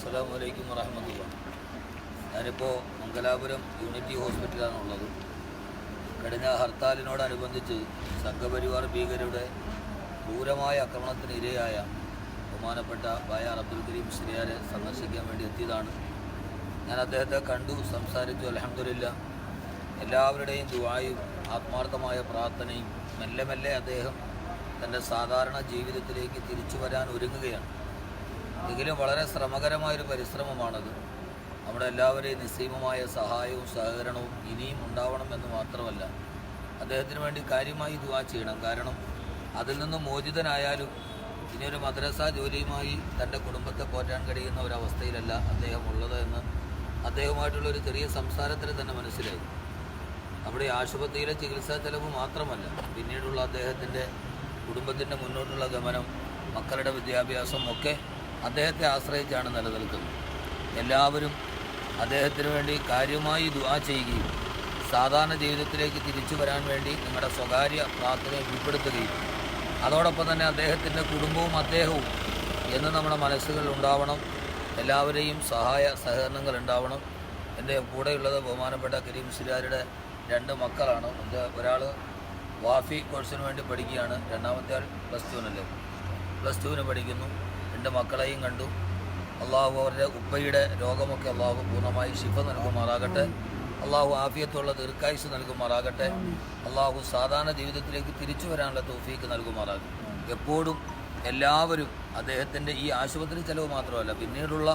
അസ്സാം വലൈക്കും വറഹമത്തുള്ള. ഞാനിപ്പോൾ മംഗലാപുരം യൂണിറ്റി ഹോസ്പിറ്റലാണുള്ളത് കഴിഞ്ഞ ഹർത്താലിനോടനുബന്ധിച്ച് സംഘപരിവാർ ഭീകരരുടെ ക്രൂരമായ ആക്രമണത്തിന് ഇരയായ ബഹുമാനപ്പെട്ട ബായാർ അബ്ദുൽ കരീം ശ്രീയാരെ സന്ദർശിക്കാൻ വേണ്ടി എത്തിയതാണ്. ഞാൻ അദ്ദേഹത്തെ കണ്ടു സംസാരിച്ചു അലഹമില്ല എല്ലാവരുടെയും ദുവായും ആത്മാർത്ഥമായ പ്രാർത്ഥനയും മെല്ലെ മെല്ലെ അദ്ദേഹം തന്റെ സാധാരണ ജീവിതത്തിലേക്ക് തിരിച്ചു വരാൻ ഒരുങ്ങുകയാണ്. എങ്കിലും വളരെ ശ്രമകരമായൊരു പരിശ്രമമാണത്. നമ്മുടെ എല്ലാവരെയും നിസ്സീമമായ സഹായവും സഹകരണവും ഇനിയും ഉണ്ടാവണം എന്ന് മാത്രമല്ല അദ്ദേഹത്തിന് വേണ്ടി കാര്യമായി ദുവാ ചെയ്യണം. കാരണം അതിൽ നിന്ന് മോചിതനായാലും ഇനിയൊരു മദ്രസ ജോലിയുമായി തന്റെ കുടുംബത്തെ പോറ്റാൻ കഴിയുന്ന ഒരവസ്ഥയിലല്ല അദ്ദേഹം ഉള്ളത് എന്ന് അദ്ദേഹമായിട്ടുള്ള ഒരു ചെറിയ സംസാരത്തിൽ തന്നെ മനസ്സിലായി. നമ്മുടെ ആശുപത്രിയിലെ ചികിത്സാ ചെലവ് മാത്രമല്ല പിന്നീടുള്ള അദ്ദേഹത്തിന്റെ കുടുംബത്തിന്റെ മുന്നോട്ടുള്ള ഗമനം മക്കളുടെ വിദ്യാഭ്യാസം ഒക്കെ അദ്ദേഹത്തെ ആശ്രയിച്ചാണ് നിലനിൽക്കുന്നത്. എല്ലാവരും അദ്ദേഹത്തിന് വേണ്ടി കാര്യമായി ദുആ ചെയ്യുകയും സാധാരണ ജീവിതത്തിലേക്ക് തിരിച്ചു വരാൻ വേണ്ടി നിങ്ങളുടെ സ്വകാര്യ പ്രാർത്ഥനയെ ഉൾപ്പെടുത്തുകയും അതോടൊപ്പം തന്നെ അദ്ദേഹത്തിന്റെ കുടുംബവും അദ്ദേഹവും എന്ന് നമ്മുടെ മനസ്സുകളിൽ ഉണ്ടാവണം. എല്ലാവരെയും സഹായ സഹകരണങ്ങൾ ഉണ്ടാവണം. എന്റെ കൂടെയുള്ളത് ബഹുമാനപ്പെട്ട കരീം സിരാരുടെ രണ്ട് മക്കളാണ്. ഒരാൾ വാഫി കോഴ്സിന് വേണ്ടി പഠിക്കുകയാണ്. രണ്ടാമത്തെ ആൾ പ്ലസ് ടുവിനല്ലേ? പ്ലസ് ടുവിന് പഠിക്കുന്നു. രണ്ട് മക്കളെയും കണ്ടു. അള്ളാഹു അവരുടെ ഉപ്പയുടെ രോഗമൊക്കെ അള്ളാഹു പൂർണമായി ശിഫ നൽകുമാറാകട്ടെ. അള്ളാഹു ആഫിയത്തുള്ള ദീർഘായുസ് നൽകുമാറാകട്ടെ. അള്ളാഹു സാധാരണ ജീവിതത്തിലേക്ക് തിരിച്ചു വരാനുള്ള തോഫീക്ക് നൽകുമാറാകും എപ്പോഴും എല്ലാവരും അദ്ദേഹത്തിന്റെ ഈ ആശുപത്രി ചെലവ് മാത്രമല്ല പിന്നീടുള്ള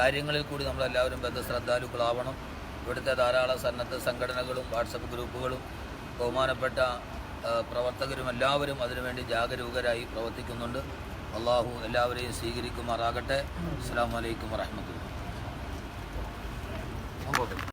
കാര്യങ്ങളിൽ കൂടി നമ്മളെല്ലാവരും ബദ്ധശ്രദ്ധാലുക്കളാവണം ഇവിടുത്തെ ധാരാളം സന്നദ്ധ സംഘടനകളും വാട്സപ്പ് ഗ്രൂപ്പുകളും ബഹുമാനപ്പെട്ട പ്രവർത്തകരും എല്ലാവരും അതിനുവേണ്ടി ജാഗരൂകരായി പ്രവർത്തിക്കുന്നുണ്ട്. അള്ളാഹു എല്ലാവരെയും സ്വീകരിക്കുമാറാകട്ടെ. അസ്സാം വലൈക്കും വരഹമത്തുള്ള